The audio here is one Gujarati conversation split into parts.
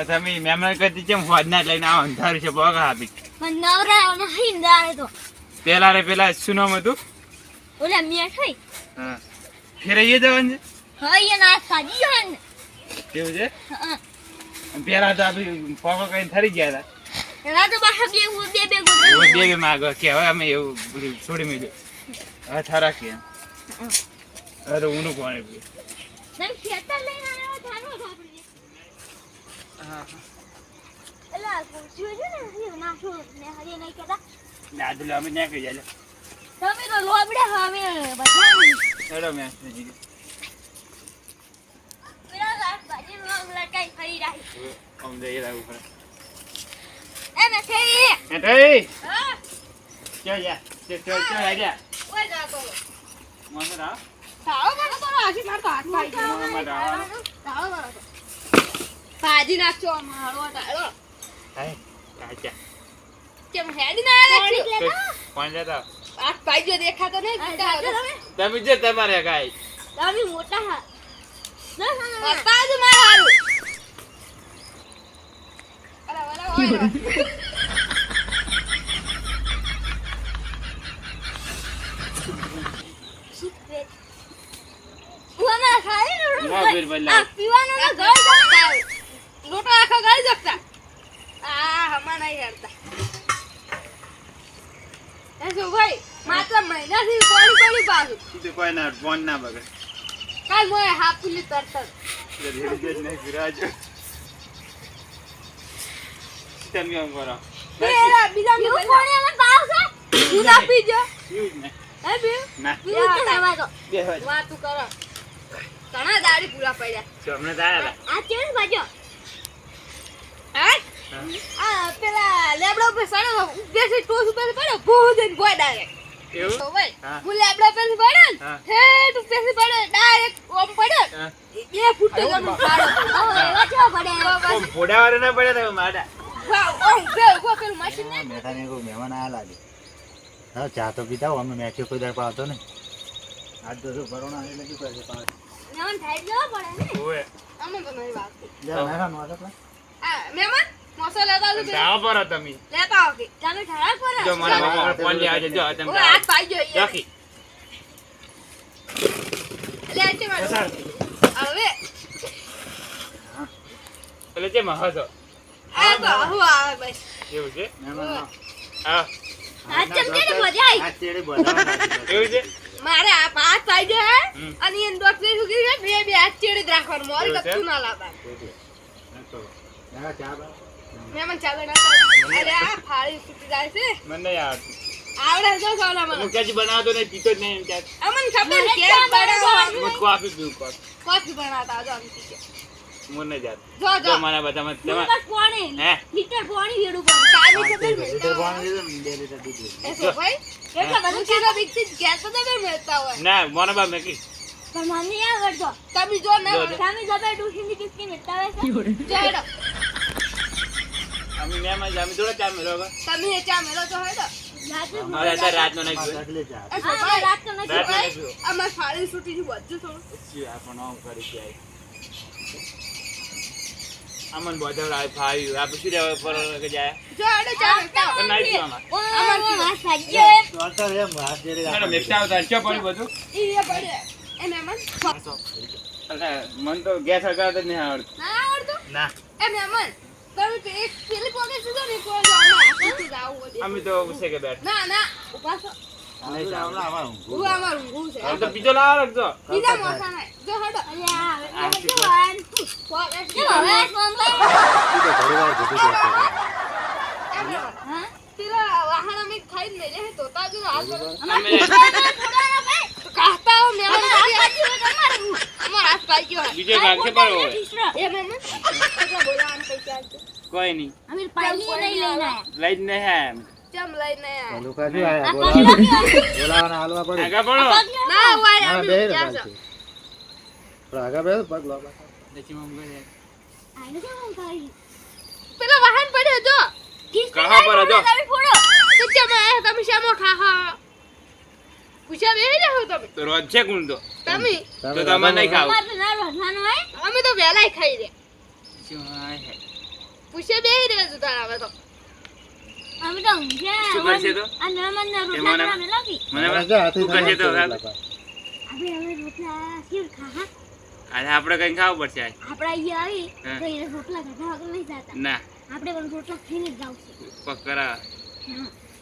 આ તમે મહેમાન કરતી કેમ હોદના લઈને આવો અંધારું છે બગા આપી નવરા નહીં દાડે તો. પેલા રે પેલા શું નામ હતું? ઓલા મિયા થઈ. હા. એ જવાનું હઈ ના સાજી જવાન છે? કેવું છે પેલા તો આપી પોગો કઈ થરી ગયા હતા એના તો બહાર બે હું બે બે હવે બે બે માગો કે હવે અમે એવું છોડી મેલ્યું હવે થરા કે. અરે ઊનું પાણી પીએ તમે ખેતર લઈને હા. એલા પૂછ્યું છે ને ને નહીં કહેતા ના તો અમે ત્યાં કહી જાય તમે તો લોબડે હવે બધા ચલો મેં નજીક પેલા રાત બાજી લોબ લટકાઈ ફરી રહી આમ જઈ રહ્યા ઉપર એ મે થઈ એ હા. ચલ જા ચલ ચલ ચલ આજા ઓય જા તો તાળો મારો તો હાથ પાડી ગયો. ભાજી નાખજો મારો તાળો હાય કાચા કેમ હેડી ના આવે કોણ લેતા. હાથ પાડી ગયો દેખાતો નહીં તમે તમે જે તમારે કાઈ તમે મોટા હા. જ મારા અરે. આ ઘર જાવ લોટો આખો ગાળી શકતા આ હમા નહીં હેડતા એ શું ભાઈ માત્ર મહિનાથી કોણ પડી પાછું. તો કોઈ ના ફોન ના બગડે? કાલ મોય હાપુલી તરત નહીં વિરાજો. તમે એમ કરો? એરા બીજા એવું કોણે અમે પાવ છે તું ના પીજો યુજ ને હે બે? ના. તો તો બે હોય વાતું કરો. ઘણા દાડી પૂરા પડ્યા. અમને આ ચેન બાજો. આ પેલા લેબડા ઉપર સડો બેસી ટોસ ઉપર પડ્યો બહુ જઈને ગોય ડાયરેક્ટ એવું? ભાઈ હા. હું લેબડા પર પડ્યો ને હા. હે પડ્યો ડાયરેક્ટ ઓમ પડ્યો બે ફૂટ તો જમીન પાડો? પડે ઓમ ફોડાવાળા ના પડ્યા તમે માડા. વાવ ઓમ બે ઊભો પેલું મશીન ને બેઠા ને કોઈ મહેમાન આયા લાગે. હા ચા તો પીતા અમે મેચો કોઈ દર પાવતો ને આજ તો એટલે કરે પાવ નવન થાય જવા પડે ને. ઓએ અમે તો નહીં વાત જરા મહેમાન આ મહેમાન? મોસો લેતા આવજો પેલા. જાવ પર તમે. લેતા આવો તમે ઠરાક પર જો મારા બાપા ફોન લઈ આવજો. જો તમે ઓય પાઈ ગયો યાર. રાખી. લે આ છે મારો. હવે. એટલે જે હસો આ તો આવે બસ. એવું છે? હા. આ ચમકે ને મજા આવી. આ ચેડે બોલાવવા લાગી એવું છે? મારે આ પાંચ પાઈ ગયો હે. અને એને ડોક્ટરે શું કીધું બે બે હાથ ચેડે રાખવાનું. મોરી કચ્છું ના લાવવાનું. ના, ચા બા. મહેમાન ચાલો ના. અરે આ ફાળી છૂટી જાય છે. મને આવડતું. આવડે જો સોના મને. ક્યાંથી બનાવતો નહીં પીતો જ નહીં એમ ક્યાંક. અમને ખબર ચા બનાવવાનું હું કોફી પીવું કોફી કોફી બનાવતા જો અમે શીખે. મને જાત. જો જો. જો મારા બધામાં હું તમારે પાણી. હે? લીટર પાણી વેડું પડે. કાની ખબર લીટર મેળતા પાણી ને, બે લીટર દૂધ લીધું. એ શું ભાઈ? એટલે બધું સીધો બીકથી જ ગેસ તો તમે મેળતા હોય. ના મને બા મેકી. પણ મને નહીં આવડતો. તમે જો ને જો, જો. તમે જબર ડુસીની બિસ્કી મિલતા હોય છે. અમે મહેમાન છે, અમે થોડા ચા હવે. તમે એ ચા મેળો તો હેડો રાતે હવે અત્યારે રાતનો નહીં પાંચ પીવો. ડગલે ચા. એ શું હા, ભાઈ રાત તો નથી રાતનો નહીં અમાર ફાળી છૂટી છે બધું થોડું. શું આ આમ કરી જાય અમન બોધવ આપણે શું પર કે જાય જો ચા એમ. એમ મેકતા આવતા ચો બધું? ઈ પડે. અરે મન તો ગેસ હગાવતા જ નહીં આવડતું. ના આવડતું? ના. એમ મહેમાન. અમે તો ઉસે કે બેઠ. ના ના. ઊભા છો. બીજો લાવ રાખજો બીજા મોસા નહીં જો હેડો અમે જો. તો આવો મહેમાન આ આવી. બાજુ તમારું. અમારો હાથ પાઈ ગયો છે. બીજો ભાગ છે પર. એ કેટલા બોલાવાના પૈસા. કોઈ નહીં અમે પાલી નહીં લઈને આયા. લઈ જ નહીં આયા ચમ લઈને આયા? આ આ બોલાવા- પગલો બોલાવાના હાલવા પડે. ના હોય અમે બે પગ આને કેમ કરી? પેલા વાહન પડ્યો જો કહા પર જો. તો ચમ તમે શામો ખાહા પૂછ્યા બેહી જાઓ તમે તો રોજ છે કોણ તો તમે તો તમારે નહીં ખાવું અમારે ના રોધવાનું હોય. અમે તો વહેલાય ખાઈ રે શું આ હે? પૂછે બેહી રહ્યો છું તારા હવે તો અમે તો ઊંઘ્યા. શું કરશે તો? આ નરમનના ના રોટલા મને- લાગી. મને જો હાથી તું. આપણે હવે રોટલા શેર ખા, અરે આપણે કઈ ખાવું પડશે આપણે અહીંયા આવી એને રોટલા ખાધા વગર નહીં જાતા. ના આપણે પણ રોટલા ખાઈને જ જાવું છે. પક્કરા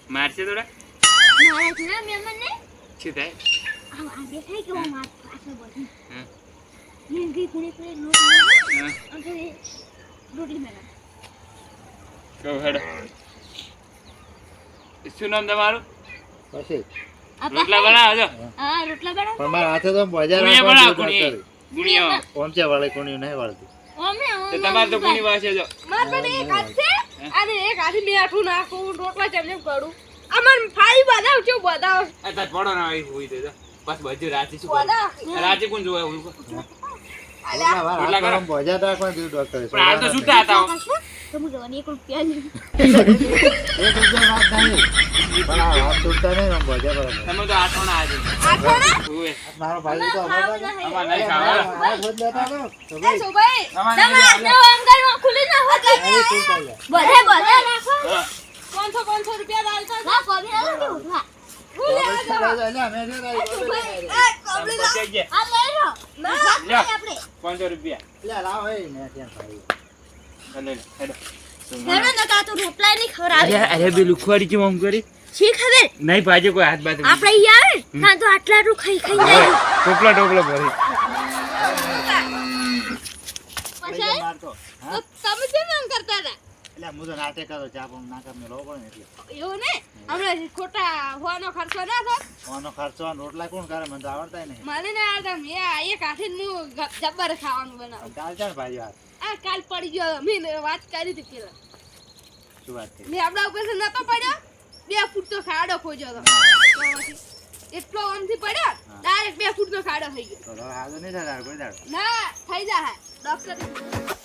મારશે થોડા મારા ઘણા મહેમાનને શું થાય આમ આ દેખાય કે હું માર પાછળ બોલું. હા. એને કઈ ખૂણે ખૂણે લોટ લાગે, હા અને રોટલી બનાવે. કહું હેડો શું નામ તમારું પછી રોટલા બનાવો જો હા રોટલા બનાવે પણ મારા હાથે તો બજાર ગુણિયા બનાવો ગુણિયા ઓમચે વાળી કોણી નહીં વાળતી અમે તો તમારે તો ગુણી પાસે જો માર પાસે એક હાથ છે અને એક હાથે મેઠું નાખું રોટલા ચમ કરું અમાર ફાઈ બતાવ છે બતાવ એ તાર પડો ના આવી હોઈ દેજો. બસ બધું રાતે શું બતાવ રાતે કોણ જોવે હું એટલા ગરમ કીધું ડોક્ટરે. પણ હાલ તો છૂટા હતા હો. જવાની એક રૂપિયા જ એક રૂપિયાની વાત નહીં. પણ આ નહીં આમ બજાર બરાબર. તમે તો આઠોણા આજે. મારો ભાઈ તો અમાર નહીં ખાવા. હાથ લેતા તો ભાઈ, સોભાઈ અમાર તમે નહીં આટલો ખાવા. અંગારમાં ખુલી ના હોય ગયા. પાંચસો પાંચસો રૂપિયા દાલતા ના કોબી ના ઉઠવા પાંચસો રૂપિયા. શી ખબર નહીં ભાજે કોઈ હાથ બાત આપણે અહીંયા આવે? ને, તો આટલા આટલું ખાઈ ખાઈ જાય. ટોપલા ટોપલા ભરી. તમે કેમ એમ કરતા હતા? તો કરો ચા પણ એટલે. એવું ને હમણાં ખોટા હોવાનો ખર્ચો ના આનો ખર્ચો રોટલા કોણ કરે? મને તો આવડતા નહીં. મને ના આવડતા મેં એક હાથે હું જબ્બર ખાવાનું બનાવું. ચાલ ચાલ ભાઈ વાત? આ કાલ પડી ગયો મેં વાત કરી હતી પેલા. શું વાત કરી મેં આપણા ઉપર નતો પડ્યો. બે ફૂટ તો ખાડો ખોજ્યો તો એટલો આમથી પડ્યો ડાયરેક્ટ બે ફૂટ નો ખાડો થઈ ગયો. તો હાલો નહીં થાય કોઈ દાડો. ના થઈ જાય. ડોક્ટર